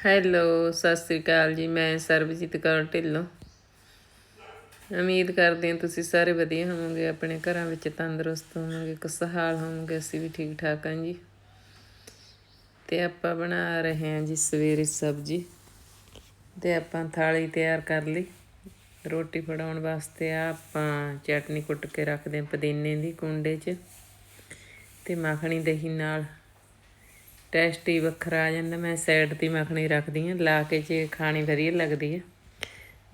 Hello Sat Sri ਅਕਾਲ ਜੀ, ਮੈਂ ਸਰਬਜੀਤ ਕੌਰ ਢਿੱਲੋਂ। ਉਮੀਦ ਕਰਦੇ ਹਾਂ ਤੁਸੀਂ ਸਾਰੇ ਵਧੀਆ ਹੋਵੋਗੇ, ਆਪਣੇ ਘਰਾਂ ਵਿੱਚ ਤੰਦਰੁਸਤ ਹੋਵੋਗੇ, ਖੁਸ਼ਹਾਲ ਹੋਵੋਗੇ, ਅਸੀਂ ਵੀ ਠੀਕ ਠਾਕ ਹਾਂ ਜੀ। ਤੇ ਆਪਾਂ ਬਣਾ ਰਹੇ ਹਾਂ ਜੀ ਸਵੇਰੇ ਸਬਜ਼ੀ, ਤੇ ਆਪਾਂ ਥਾਲੀ ਤਿਆਰ ਕਰ ਲਈ। ਰੋਟੀ ਫੜਾਉਣ ਵਾਸਤੇ ਆ ਆਪਾਂ ਚਟਨੀ ਕੁੱਟ ਕੇ ਰੱਖਦੇ ਹਾਂ ਪੁਦੀਨੇ ਦੀ ਕੁੰਡੇ 'ਚ, ਤੇ ਮੱਖਣੀ ਦਹੀਂ ਨਾਲ ਟੇਸਟ ਹੀ ਵੱਖਰਾ ਆ ਜਾਂਦਾ, ਮੈਂ ਸਾਈਡ ਤੇ ਮੱਖਣੀ ਰੱਖਦੀ ਹਾਂ, ਲਾ ਕੇ ਜੇ ਖਾਣੀ ਵਧੀਆ ਲੱਗਦੀ ਆ।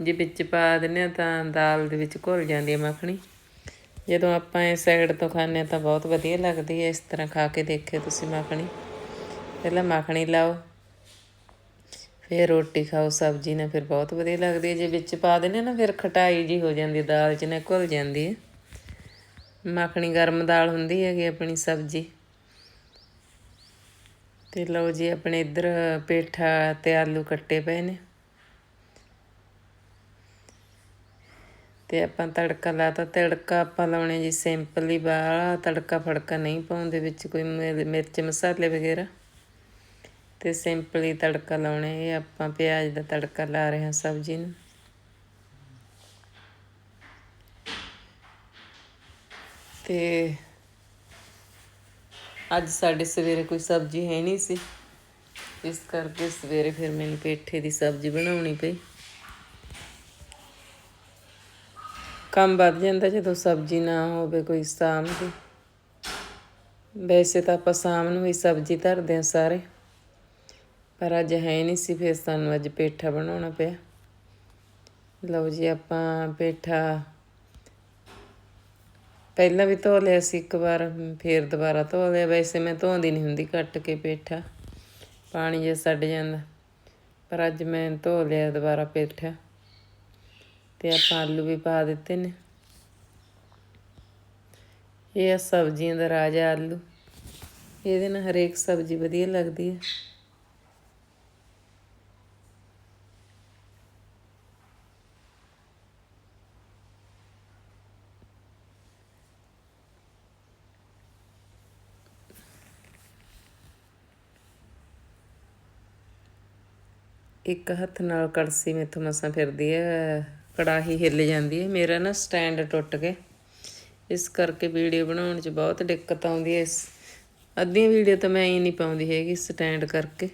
ਜੇ ਵਿੱਚ ਪਾ ਦਿੰਦੇ ਹਾਂ ਤਾਂ ਦਾਲ ਦੇ ਵਿੱਚ ਘੁਲ ਜਾਂਦੀ ਹੈ ਮੱਖਣੀ। ਜਦੋਂ ਆਪਾਂ ਇਹ ਸਾਈਡ ਤੋਂ ਖਾਂਦੇ ਹਾਂ ਤਾਂ ਬਹੁਤ ਵਧੀਆ ਲੱਗਦੀ ਹੈ ਇਸ ਤਰ੍ਹਾਂ ਖਾ ਕੇ ਦੇਖਿਓ ਤੁਸੀਂ ਮੱਖਣੀ। ਪਹਿਲਾਂ ਮੱਖਣੀ ਲਾਓ, ਫਿਰ ਰੋਟੀ ਖਾਓ, ਸਬਜ਼ੀ ਨਾਲ ਫਿਰ ਬਹੁਤ ਵਧੀਆ ਲੱਗਦੀ ਹੈ ਜੇ ਵਿੱਚ ਪਾ ਦਿੰਦੇ ਨਾ, ਫਿਰ ਖਟਾਈ ਜੀ ਹੋ ਜਾਂਦੀ ਦਾਲ 'ਚ ਨਾ ਘੁਲ ਜਾਂਦੀ ਹੈ ਮੱਖਣੀ ਗਰਮ ਦਾਲ ਹੁੰਦੀ ਹੈਗੀ ਆਪਣੀ ਸਬਜ਼ੀ। ਤੇ ਲਓ ਜੀ, ਆਪਣੇ ਇੱਧਰ ਪੇਠਾ ਤੇ ਆਲੂ ਕੱਟੇ ਪਏ ਨੇ। ਤੇ ਆਪਾਂ ਤੜਕਾ ਲਾਤਾ। ਤੜਕਾ ਆਪਾਂ ਲਾਉਣੇ ਜੀ ਸਿੰਪਲ ਹੀ ਬਾਹਲਾ। ਤੜਕਾ ਫੜਕਾ ਨਹੀਂ ਪਾਉਂਦੇ ਵਿੱਚ ਕੋਈ ਮਿਰਚ ਮਸਾਲੇ ਵਗੈਰਾ। ਤੇ ਸਿੰਪਲ ਹੀ ਤੜਕਾ ਲਾਉਣੇ। ਇਹ ਆਪਾਂ ਪਿਆਜ਼ ਦਾ ਤੜਕਾ ਲਾ ਰਹੇ ਹਾਂ ਸਬਜ਼ੀ ਨੂੰ। ਤੇ ਅੱਜ ਸਾਡੇ ਸਵੇਰੇ ਕੋਈ ਸਬਜ਼ੀ ਹੈ ਨਹੀਂ ਸੀ। ਇਸ ਕਰਕੇ ਸਵੇਰੇ ਫਿਰ ਮੈਨੂੰ ਪੇਠੇ ਦੀ ਸਬਜ਼ੀ ਬਣਾਉਣੀ ਪਈ। ਕੰਮ ਵੱਧ ਜਾਂਦਾ ਜਦੋਂ ਸਬਜ਼ੀ ਨਾ ਹੋਵੇ ਕੋਈ ਸ਼ਾਮ ਦੀ ਵੈਸੇ ਤਾਂ ਆਪਾਂ ਸ਼ਾਮ ਨੂੰ ਹੀ ਸਬਜ਼ੀ ਧਰਦੇ ਆ ਸਾਰੇ। ਪਰ ਅੱਜ ਹੈ ਨਹੀਂ ਸੀ, ਫਿਰ ਸਾਨੂੰ ਅੱਜ ਪੇਠਾ ਬਣਾਉਣਾ ਪਿਆ। ਲਓ ਜੀ, ਆਪਾਂ ਪੇਠਾ ਪਹਿਲਾਂ ਵੀ ਧੋ ਲਿਆ ਸੀ, ਇੱਕ ਵਾਰ ਫੇਰ ਦੁਬਾਰਾ ਧੋ ਲਿਆ। ਵੈਸੇ ਮੈਂ ਧੋਂਦੀ ਨਹੀਂ ਹੁੰਦੀ, ਕੱਟ ਕੇ ਪੇਠਾ। ਪਾਣੀ ਜੇ ਛੱਡ ਜਾਂਦਾ। ਪਰ ਅੱਜ ਮੈਂ ਧੋ ਲਿਆ ਦੁਬਾਰਾ ਪੇਠਾ। ਤੇ ਆਪਾਂ ਆਲੂ ਵੀ ਪਾ ਦਿੱਤੇ ਨੇ। ਇਹ ਆ ਸਬਜ਼ੀਆਂ ਦਾ ਰਾਜਾ ਆਲੂ। ਇਹਦੇ ਨਾਲ ਹਰੇਕ ਸਬਜ਼ੀ ਵਧੀਆ ਲੱਗਦੀ ਹੈ ਇੱਕ ਹੱਥ ਨਾਲ ਕੜਸੀ ਮੇਥੋਂ ਮਸਾਂ ਫਿਰਦੀ ਹੈ, ਕੜਾਹੀ ਹਿੱਲ ਜਾਂਦੀ ਹੈ। ਮੇਰਾ ਨਾ ਸਟੈਂਡ ਟੁੱਟ ਗਿਆ। ਇਸ ਕਰਕੇ ਵੀਡੀਓ ਬਣਾਉਣ 'ਚ ਬਹੁਤ ਦਿੱਕਤ ਆਉਂਦੀ ਹੈ। ਇਸ ਅੱਧੀ ਵੀਡੀਓ ਤਾਂ ਮੈਂ ਹੀ ਨਹੀਂ ਪਾਉਂਦੀ ਹੈਗੀ ਸਟੈਂਡ ਕਰਕੇ।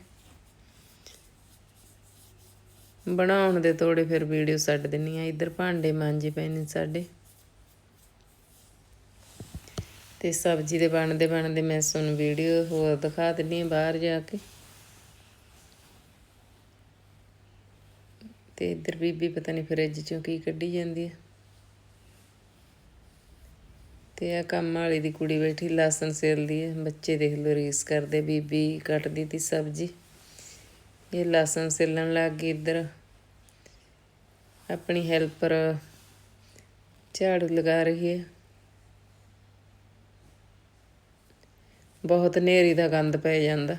ਬਣਾਉਣ ਦੇ ਤੋੜੇ ਫਿਰ ਵੀਡੀਓ ਛੱਡ ਦਿੰਨੀ ਆ ਇੱਧਰ ਭਾਂਡੇ ਮਾਂਜੇ ਪਏ ਨੇ ਸਾਡੇ। ਤੇ ਸਬਜ਼ੀ ਦੇ ਬਣਦੇ ਬਣਦੇ ਮੈਂ ਤੁਹਾਨੂੰ ਵੀਡੀਓ ਹੋਰ ਦਿਖਾ ਦਿੰਨੀ ਆ ਬਾਹਰ ਜਾ ਕੇ। ਤੇ ਇੱਧਰ ਬੀਬੀ ਪਤਾ ਨਹੀਂ ਫਰਿੱਜ ਚੋਂ ਕੀ ਕੱਢੀ ਜਾਂਦੀ ਹੈ। ਤੇ ਆ ਕੰਮ ਵਾਲੀ ਦੀ ਕੁੜੀ ਬੈਠੀ ਲਸਣ ਸੇਲਦੀ ਹੈ। ਬੱਚੇ ਦੇਖ ਲੋ ਰੀਸ ਕਰਦੇ, ਬੀਬੀ ਕੱਟਦੀ ਤੀ ਸਬਜ਼ੀ। ਇਹ ਲਸਣ ਸੇਲਣ ਲੱਗ ਗਈ ਇੱਧਰ। ਆਪਣੀ ਹੈਲਪਰ ਝਾੜੂ ਲਗਾ ਰਹੀ ਹੈ। ਬਹੁਤ ਨੇਰੀ ਦਾ ਗੰਦ ਪੈ ਜਾਂਦਾ।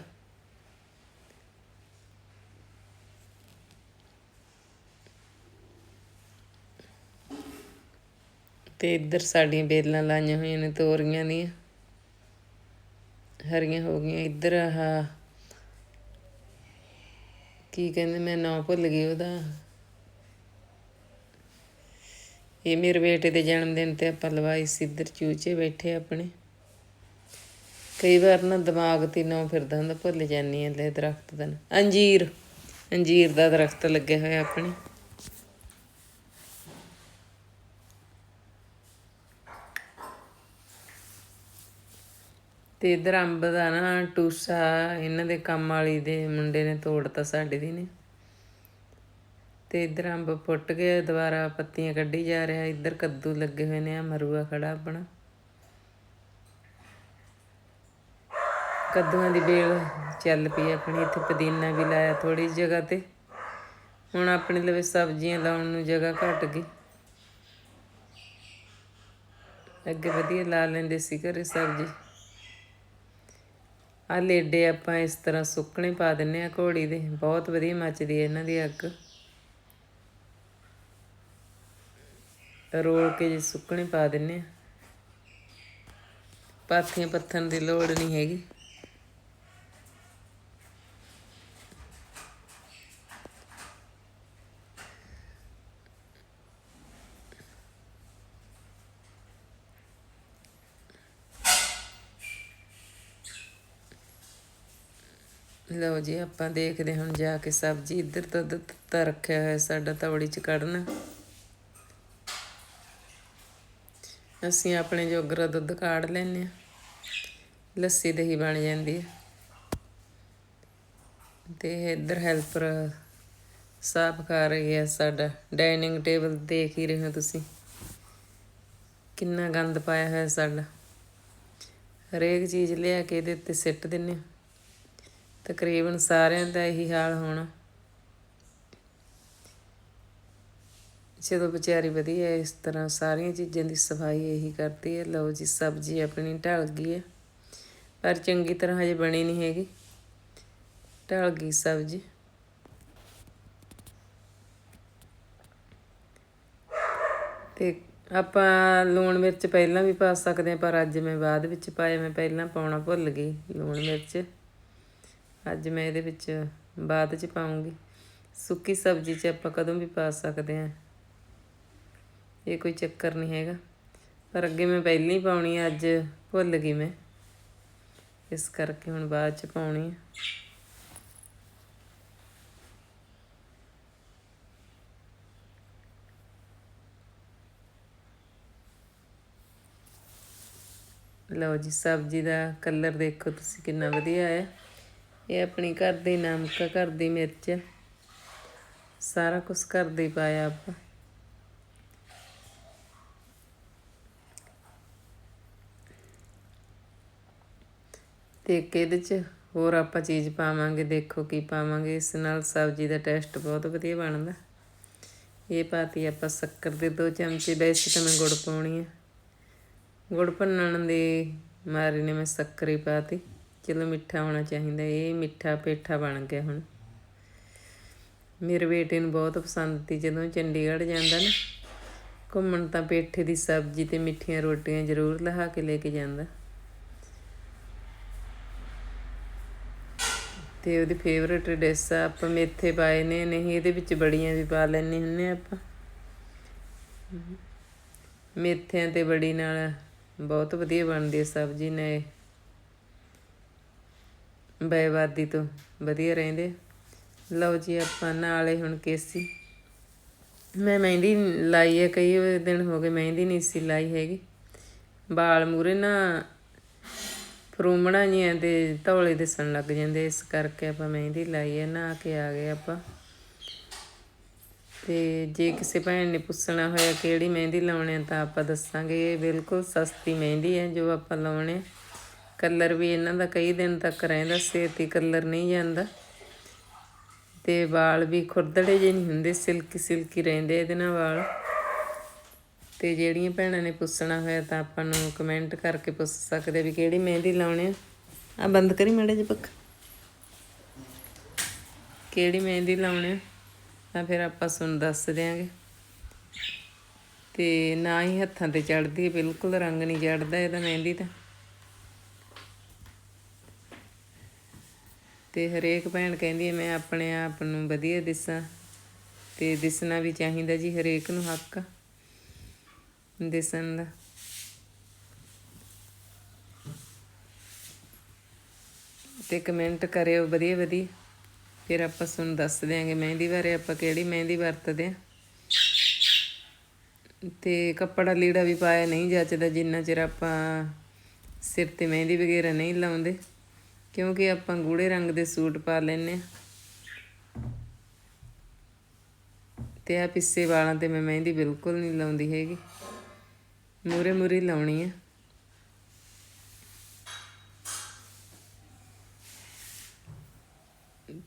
ਤੇ ਇੱਧਰ ਸਾਡੀਆਂ ਬੇਲਾਂ ਲਾਈਆਂ ਹੋਈਆਂ ਨੇ, ਤੋਰੀਆਂ ਦੀਆਂ। ਹਰੀਆਂ ਹੋ ਗਈਆਂ। ਇੱਧਰ ਆਹ ਕੀ ਕਹਿੰਦੇ, ਮੈਂ ਨਾਂ ਭੁੱਲ ਗਈ ਉਹਦਾ। ਇਹ ਮੇਰੇ ਬੇਟੇ ਦੇ ਜਨਮ ਦਿਨ ਤੇ ਆਪਾਂ ਲਵਾਈ ਸੀ। ਇੱਧਰ ਚੂਚੇ ਬੈਠੇ ਆਪਣੇ। ਕਈ ਵਾਰ ਨਾ ਦਿਮਾਗ ਤੇ ਨਾ ਫਿਰਦਾ ਹੁੰਦਾ, ਭੁੱਲ ਜਾਂਦੀ ਐ ਲੈ ਦਰਖਤ ਦਾ ਅੰਜੀਰ। ਅੰਜੀਰ ਦਾ ਦਰਖਤ ਲੱਗਿਆ ਹੋਇਆ ਆਪਣੇ। ਤੇ ਇਧਰ ਅੰਬ ਦਾ ਨਾ ਟੂਸਾ, ਇਹਨਾਂ ਦੇ ਕੰਮ ਵਾਲੀ ਦੇ ਮੁੰਡੇ ਨੇ ਤੋੜਤਾ ਸਾਡੇ ਦੀ ਨੇ। ਤੇ ਇਧਰ ਅੰਬ ਫੁੱਟ ਗਏ ਦੁਬਾਰਾ ਪੱਤੀਆਂ ਕੱਢੀ ਜਾ ਰਿਹਾ, ਇਧਰ ਕੱਦੂ ਲੱਗੇ ਹੋਏ ਨੇ ਆ ਮਰੂਆ ਖੜਾ ਆਪਣਾ। ਕੱਦੂਆਂ ਦੀ ਬੇਲ ਚੱਲ ਪਈ ਆਪਣੀ, ਇੱਥੇ ਪੁਦੀਨਾ ਵੀ ਲਾਇਆ ਥੋੜੀ ਜਗ੍ਹਾ ਤੇ। ਹੁਣ ਆਪਣੇ ਲਵੇ ਸਬਜ਼ੀਆਂ ਲਾਉਣ ਨੂੰ ਜਗ੍ਹਾ ਘਟ ਗਈ। ਅੱਗੇ ਵਧੀਆ ਲਾ ਲੈਂਦੇ ਸੀ ਘਰੇ ਸਬਜ਼ੀ। ਆ ਲੇਡੇ ਆਪਾਂ ਇਸ ਤਰ੍ਹਾਂ ਸੁੱਕਣੇ ਪਾ ਦਿੰਨੇ ਆ ਘੋੜੀ ਦੇ। ਬਹੁਤ ਵਧੀਆ ਮੱਚਦੀ ਹੈ ਇਹਨਾਂ ਦੀ ਅੱਗ। ਰੋਲ ਕੇ ਜੇ ਸੁੱਕਣੇ ਪਾ ਦਿੰਨੇ ਆ। ਪਾਥੀਆਂ ਪੱਥਣ ਦੀ ਲੋੜ ਨਹੀਂ ਹੈਗੀ। ਲਓ ਜੀ, ਆਪਾਂ ਦੇਖਦੇ ਹੁਣ ਜਾ ਕੇ ਸਬਜ਼ੀ। ਇੱਧਰ ਤਾਂ ਦੁੱਧ ਤਾਂ ਰੱਖਿਆ ਹੋਇਆ, ਸਾਡਾ ਤਵੜੀ ਚ ਕੱਢਣਾ ਅਸੀਂ ਆਪਣੇ ਜੋਗਰਾ ਦੁੱਧ ਕਾੜ ਲੈਨੇ ਆ ਲੱਸੀ ਦਹੀਂ ਬਣ ਜਾਂਦੀ ਹੈ। ਤੇ ਇੱਧਰ ਹੈਲਪਰ ਸਾਫ਼ ਕਰ ਰਹੀ ਹੈ ਸਾਡਾ। ਡਾਈਨਿੰਗ ਟੇਬਲ ਦੇਖ ਹੀ ਰਹੇ ਹੋ ਤੁਸੀਂ। ਕਿੰਨਾ ਗੰਦ ਪਾਇਆ ਹੋਇਆ ਸਾਡਾ। ਹਰੇਕ ਚੀਜ਼ ਲਿਆ ਕੇ ਇਹਦੇ ਉੱਤੇ ਸਿੱਟ ਦਿੰਨੇ ਹਾਂ। ਤਕਰੀਬਨ ਸਾਰਿਆਂ ਦਾ ਇਹੀ ਹਾਲ ਹੋਣਾ। ਜਦੋਂ ਵਿਚਾਰੀ ਵਧੀਆ ਇਸ ਤਰ੍ਹਾਂ ਸਾਰੀਆਂ ਚੀਜ਼ਾਂ ਦੀ ਸਫ਼ਾਈ ਇਹੀ ਕਰਦੀ ਹੈ। ਲਓ ਜੀ, ਸਬਜ਼ੀ ਆਪਣੀ ਢਲ ਗਈ ਹੈ। ਪਰ ਚੰਗੀ ਤਰ੍ਹਾਂ ਹਜੇ ਬਣੀ ਨਹੀਂ ਹੈਗੀ। ਢਲ ਗਈ ਸਬਜ਼ੀ। ਤੇ ਆਪਾਂ ਲੂਣ ਮਿਰਚ ਪਹਿਲਾਂ ਵੀ ਪਾ ਸਕਦੇ ਹਾਂ, ਪਰ ਅੱਜ ਮੈਂ ਬਾਅਦ ਵਿੱਚ ਪਾਇਆ, ਮੈਂ ਪਹਿਲਾਂ ਪਾਉਣਾ ਭੁੱਲ ਗਈ ਲੂਣ ਮਿਰਚ। ਅੱਜ ਮੈਂ ਇਹਦੇ ਵਿੱਚ ਬਾਅਦ ਚ ਪਾਉਂਗੀ। ਸੁੱਕੀ ਸਬਜ਼ੀ 'ਚ ਆਪਾਂ ਕਦੋਂ ਵੀ ਪਾ ਸਕਦੇ ਹਾਂ। ਇਹ ਕੋਈ ਚੱਕਰ ਨਹੀਂ ਹੈਗਾ। ਪਰ ਅੱਗੇ ਮੈਂ ਪਹਿਲਾਂ ਹੀ ਪਾਉਣੀ ਆ, ਅੱਜ ਭੁੱਲ ਗਈ ਮੈਂ। ਇਸ ਕਰਕੇ ਹੁਣ ਬਾਅਦ ਚ ਪਾਉਣੀ ਆ। ਲਓ ਜੀ ਸਬਜ਼ੀ ਦਾ ਕਲਰ ਦੇਖੋ ਤੁਸੀਂ ਕਿੰਨਾ ਵਧੀਆ ਹੈ ਇਹ ਆਪਣੀ ਘਰ ਦੀ ਨਮਕ, ਘਰ ਦੀ ਮਿਰਚ, ਸਾਰਾ ਕੁਝ ਘਰ ਦੇ ਪਾਇਆ ਆਪਾਂ। ਤੇ ਇੱਕ ਇਹਦੇ ਚ ਹੋਰ ਆਪਾਂ ਚੀਜ਼ ਪਾਵਾਂਗੇ, ਦੇਖੋ ਕੀ ਪਾਵਾਂਗੇ। ਇਸ ਨਾਲ ਸਬਜ਼ੀ ਦਾ ਟੇਸਟ ਬਹੁਤ ਵਧੀਆ ਬਣਦਾ। ਇਹ ਪਾਤੀ ਆਪਾਂ ਸ਼ੱਕਰ ਦੇ ਦੋ ਚਮਚੇ, ਵੈਸੇ ਤਾਂ ਮੈਂ ਗੁੜ ਪਾਉਣੀ ਆ। ਗੁੜ ਭੰਨਣ ਦੀ ਮਾਰੀ ਨੇ ਮੈਂ ਸ਼ੱਕਰ ਹੀ ਪਾਤੀ। ਚਲੋ ਮਿੱਠਾ ਹੋਣਾ ਚਾਹੀਦਾ, ਇਹ ਮਿੱਠਾ ਪੇਠਾ ਬਣ ਗਿਆ ਹੁਣ। ਮੇਰੇ ਬੇਟੇ ਨੂੰ ਬਹੁਤ ਪਸੰਦ ਸੀ, ਜਦੋਂ ਚੰਡੀਗੜ੍ਹ ਜਾਂਦਾ ਨਾ, ਘੁੰਮਣ ਤਾਂ ਪੇਠੇ ਦੀ ਸਬਜ਼ੀ ਤੇ ਮਿੱਠੀਆਂ ਰੋਟੀਆਂ ਜ਼ਰੂਰ ਲਹਾ ਕੇ ਲੈ ਕੇ ਜਾਂਦਾ। ਤੇ ਉਹਦੀ ਫੇਵਰਟ ਡਿਸ਼ ਆ, ਆਪਾਂ ਮੇਥੇ ਪਾਏ ਨੇ, ਨਹੀਂ ਇਹਦੇ ਵਿੱਚ ਬੜੀਆਂ ਵੀ ਪਾ ਲੈਣੇ ਹੁੰਨੇ ਆਪਾਂ। ਮੇਥਿਆਂ ਤੇ ਬੜੀ ਨਾਲ ਬਹੁਤ ਵਧੀਆ ਬਣਦੀ ਹੈ ਸਬਜ਼ੀ ਨੇ ਬੇਵਾਦੀ ਤੋਂ ਵਧੀਆ ਰਹਿੰਦੇ ਲਓ ਜੀ, ਆਪਾਂ ਨਾਲੇ ਹੁਣ ਕੇਸੀ। ਮੈਂ ਮਹਿੰਦੀ ਲਾਈ ਹੈ ਕਈ ਦਿਨ ਹੋ ਗਏ ਮਹਿੰਦੀ ਨਹੀਂ ਸੀ ਲਾਈ ਹੈਗੀ। ਬਾਲ ਮੂਰੇ ਨਾ ਫਰੂਮਣਾ ਜੀਆਂ ਤੇ ਧੌਲੇ ਦਿਸਣ ਲੱਗ ਜਾਂਦੇ ਇਸ ਕਰਕੇ ਆਪਾਂ ਮਹਿੰਦੀ ਲਾਈ ਹੈ ਨਾ ਕੇ ਆ ਗਏ ਆਪਾਂ। ਤੇ ਜੇ ਕਿਸੇ ਭੈਣ ਨੇ ਪੁੱਛਣਾ ਹੋਇਆ ਕਿਹੜੀ ਮਹਿੰਦੀ ਲਾਉਣੀ ਹੈ ਤਾਂ ਆਪਾਂ ਦੱਸਾਂਗੇ, ਇਹ ਬਿਲਕੁਲ ਸਸਤੀ ਮਹਿੰਦੀ ਹੈ ਜੋ ਆਪਾਂ ਲਾਉਣੇ ਕਲਰ ਵੀ ਇਹਨਾਂ ਦਾ ਕਈ ਦਿਨ ਤੱਕ ਰਹਿੰਦਾ ਸੇਤੀ ਕਲਰ ਨਹੀਂ ਜਾਂਦਾ। ਤੇ ਵਾਲ ਵੀ ਖੁਰਦੜੇ ਜਿਹੇ ਨਹੀਂ ਹੁੰਦੇ, ਸਿਲਕੀ ਸਿਲਕੀ ਰਹਿੰਦੇ ਇਹਦੇ ਨਾਲ ਵਾਲ। ਤੇ ਜਿਹੜੀਆਂ ਭੈਣਾਂ ਨੇ ਪੁੱਛਣਾ ਹੋਇਆ ਤਾਂ ਆਪਾਂ ਨੂੰ ਕਮੈਂਟ ਕਰਕੇ ਪੁੱਛ ਸਕਦੇ ਵੀ ਕਿਹੜੀ ਮਹਿੰਦੀ ਲਾਉਣੇ ਆ। ਆ ਬੰਦ ਕਰੀ ਮਾੜੇ ਜਿਹੇ ਪੱਖ। ਕਿਹੜੀ ਮਹਿੰਦੀ ਲਾਉਣੇ ਆ, ਤਾਂ ਫਿਰ ਆਪਾਂ ਤੁਹਾਨੂੰ ਦੱਸ ਦਿਆਂਗੇ। ਤੇ ਨਾ ਹੀ ਹੱਥਾਂ ਤੇ ਚੜਦੀ ਬਿਲਕੁਲ ਰੰਗ ਨਹੀਂ ਚੜਦਾ ਇਹਦਾ ਮਹਿੰਦੀ ਤਾਂ। ਤੇ ਹਰੇਕ ਭੈਣ ਕਹਿੰਦੀ ਹੈ, ਮੈਂ ਆਪਣੇ ਆਪ ਨੂੰ ਵਧੀਆ ਦਿਸਾਂ ਤੇ ਦਿਸਣਾ ਵੀ ਚਾਹੀਦਾ ਜੀ ਹਰੇਕ ਨੂੰ ਹੱਕ ਦਿਸਣ ਦਾ। ਤੇ ਕਮੈਂਟ ਕਰਿਓ ਵਧੀਆ ਵਧੀਆ, ਫਿਰ ਆਪਾਂ ਤੁਹਾਨੂੰ ਦੱਸ ਦਿਆਂਗੇ ਮਹਿੰਦੀ ਬਾਰੇ, ਆਪਾਂ ਕਿਹੜੀ ਮਹਿੰਦੀ ਵਰਤਦੇ ਆ ਤੇ ਕੱਪੜਾ ਲੀੜਾ ਵੀ ਪਾਇਆ ਨਹੀਂ ਜੱਚਦਾ, ਜਿੰਨਾ ਚਿਰ ਆਪਾਂ ਸਿਰ ਤੇ ਮਹਿੰਦੀ ਵਗੈਰਾ ਨਹੀਂ ਲਾਉਂਦੇ। ਕਿਉਂਕਿ ਆਪਾਂ ਗੂੜੇ ਰੰਗ ਦੇ ਸੂਟ ਪਾ ਲੈਨੇ ਆ ਤੇ ਆ ਪਿੱਸੇ ਵਾਲਾਂ ਤੇ ਮੈਂ ਮਹਿੰਦੀ ਬਿਲਕੁਲ ਨਹੀਂ ਲਾਉਂਦੀ ਹੈਗੀ। ਮੂਰੇ ਮੂਰੇ ਲਾਉਣੀ ਆ।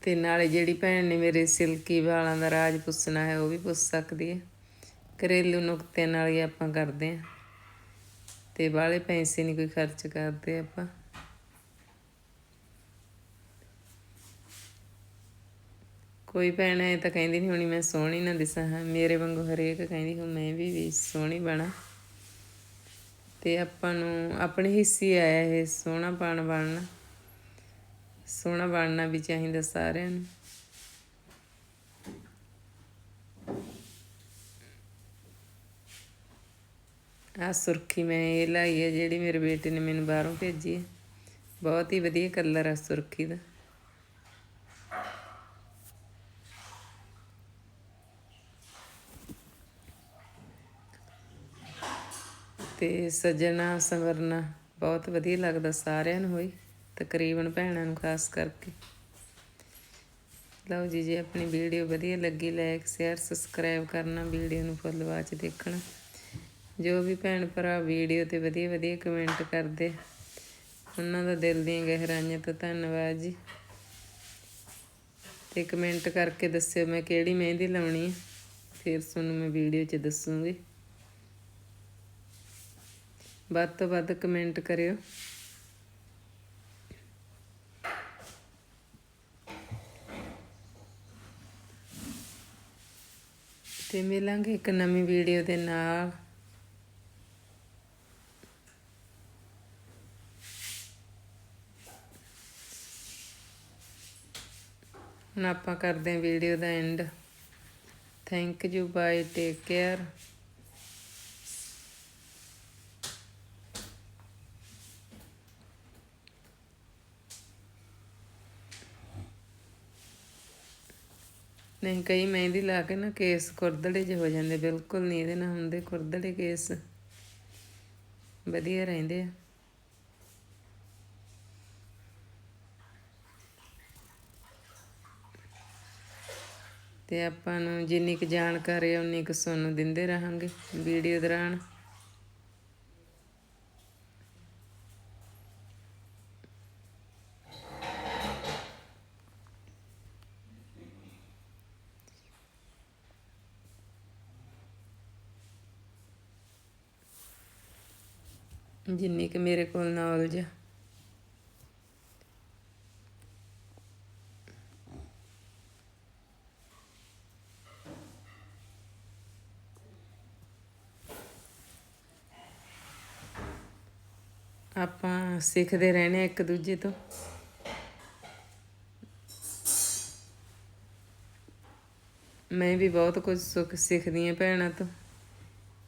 ਤੇ ਨਾਲੇ ਜਿਹੜੀ ਭੈਣ ਨੇ ਮੇਰੇ ਸਿਲਕੀ ਵਾਲਾਂ ਦਾ ਰਾਜ ਪੁੱਛਣਾ ਹੈ, ਉਹ ਵੀ ਪੁੱਛ ਸਕਦੀ ਹੈ। ਘਰੇਲੂ ਨੁਕਤਿਆਂ ਨਾਲ ਹੀ ਆਪਾਂ ਕਰਦੇ ਆ ਤੇ ਬਾਹਲੇ ਪੈਸੇ ਨਹੀਂ ਕੋਈ ਖਰਚ ਕਰਦੇ ਆਪਾਂ। ਕੋਈ ਭੈਣ ਐ ਤਾਂ ਕਹਿੰਦੀ ਨਹੀਂ ਹੋਣੀ ਮੈਂ ਸੋਹਣੀ ਨਾ ਦਿਸਾਂ। ਹਾਂ, ਮੇਰੇ ਵਾਂਗੂ ਹਰੇਕ ਕਹਿੰਦੀ ਹਾਂ, ਮੈਂ ਵੀ ਵੀ ਸੋਹਣੀ ਬਣਾ। ਤੇ ਆਪਾਂ ਨੂੰ ਆਪਣੇ ਹਿੱਸੇ ਆਇਆ ਇਹ ਸੋਹਣਾ ਪਾਣ ਬਣਨਾ ਸੋਹਣਾ ਬਣਨਾ ਵੀ ਚਾਹੀਦਾ ਸਾਰਿਆਂ ਨੂੰ। ਆ ਸੁਰਖੀ ਮੈਂ ਇਹ ਲਾਈ ਹੈ ਜਿਹੜੀ ਮੇਰੇ ਬੇਟੇ ਨੇ ਮੈਨੂੰ ਬਾਹਰੋਂ ਭੇਜੀ ਹੈ। ਬਹੁਤ ਹੀ ਵਧੀਆ ਕਲਰ ਆ ਸੁਰਖੀ ਦਾ। ਤੇ ਸਜਣਾ, ਸੰਵਰਨਾ, ਬਹੁਤ ਵਧੀਆ ਲੱਗਦਾ ਸਾਰਿਆਂ ਨੂੰ ਹੋਈ, ਤਕਰੀਬਨ ਭੈਣਾਂ ਨੂੰ ਖਾਸ ਕਰਕੇ। ਲਓ ਜੀ, ਜੇ ਆਪਣੀ ਵੀਡੀਓ ਵਧੀਆ ਲੱਗੀ ਲਾਈਕ ਸ਼ੇਅਰ ਸਬਸਕ੍ਰਾਈਬ ਕਰਨਾ, ਵੀਡੀਓ ਨੂੰ ਫੁੱਲ ਵਾਚ ਦੇਖਣਾ। ਜੋ ਵੀ ਭੈਣ ਭਰਾ ਵੀਡੀਓ ਤੇ ਵਧੀਆ ਵਧੀਆ ਕਮੈਂਟ ਕਰਦੇ, ਉਹਨਾਂ ਦਾ ਦਿਲ ਦੀਆਂ ਗਹਿਰਾਈਆਂ ਤੋਂ ਧੰਨਵਾਦ ਜੀ। ਤੇ ਕਮੈਂਟ ਕਰਕੇ ਦੱਸਿਓ ਮੈਂ ਕਿਹੜੀ ਮਹਿੰਦੀ ਲਾਉਣੀ ਹੈ ਫਿਰ ਤੁਹਾਨੂੰ ਮੈਂ ਵੀਡੀਓ 'ਚ ਦੱਸੂਗੀ। ਵੱਧ ਤੋਂ ਵੱਧ ਕਮੈਂਟ ਕਰਿਓ। ਤੇ ਮਿਲਾਂਗੇ ਇੱਕ ਨਵੀਂ ਵੀਡੀਓ ਦੇ ਨਾਲ। ਹੁਣ ਆਪਾਂ ਕਰਦੇ ਹਾਂ video the end thank you bye take care ਨਹੀਂ, ਕਈ ਮਹਿੰਦੀ ਲਾ ਕੇ ਨਾ ਕੇਸ ਕੁਰਦੜੇ ਜਿਹੇ ਹੋ ਜਾਂਦੇ, ਬਿਲਕੁਲ ਨਹੀਂ, ਇਹਦੇ ਨਾਲ ਹੁੰਦੇ ਕੁਰਦੜੇ ਕੇਸ। ਵਧੀਆ ਰਹਿੰਦੇ ਆ। ਤੇ ਆਪਾਂ ਨੂੰ ਜਿੰਨੀ ਕੁ ਜਾਣਕਾਰੀ ਆ, ਉਨੀ ਕੁ ਤੁਹਾਨੂੰ ਦਿੰਦੇ ਰਹਾਂਗੇ ਵੀਡੀਓ ਦੌਰਾਨ। ਜਿੰਨੀ ਕੁ ਮੇਰੇ ਕੋਲ ਨੌਲੇਜ ਆ। ਆਪਾਂ ਸਿੱਖਦੇ ਰਹਿਣੇ ਇੱਕ ਦੂਜੇ ਤੋਂ। ਮੈਂ ਵੀ ਬਹੁਤ ਕੁਝ ਸੁੱਖ ਸਿੱਖਦੀ ਆਂ ਭੈਣਾਂ ਤੋਂ।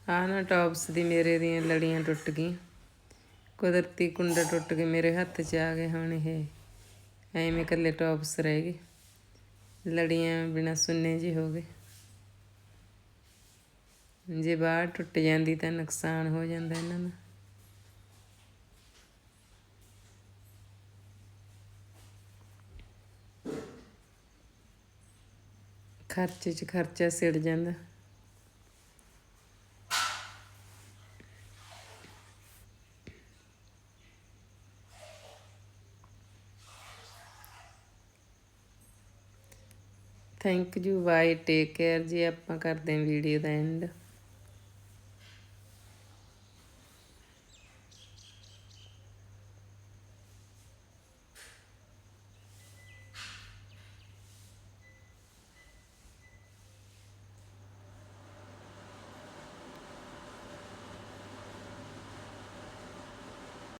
ਆ ਨਾ ਟੌਪਸ ਦੀ ਮੇਰੇ ਦੀਆਂ ਲੜੀਆਂ ਟੁੱਟ ਗਈਆਂ। ਕੁਦਰਤੀ ਕੁੰਡਾ ਟੁੱਟ ਕੇ ਮੇਰੇ ਹੱਥ 'ਚ ਆ ਗਏ ਹੁਣ ਇਹ। ਐਵੇਂ ਇਕੱਲੇ ਟੌਪਸ ਰਹਿ ਗਏ। ਲੜੀਆਂ ਬਿਨਾ ਸੁੰਨੇ ਜੀ ਹੋ ਗਏ। ਜੇ ਬਾਹਰ ਟੁੱਟ ਜਾਂਦੀ ਤਾਂ ਨੁਕਸਾਨ ਹੋ ਜਾਂਦਾ ਇਹਨਾਂ ਦਾ। ਖਰਚੇ 'ਚ ਖਰਚਾ ਸਿੜ ਜਾਂਦਾ। Thank you bye take care ji ਆਪਾਂ ਕਰਦੇ ਹਾਂ ਵੀਡੀਓ ਦਾ ਐਂਡ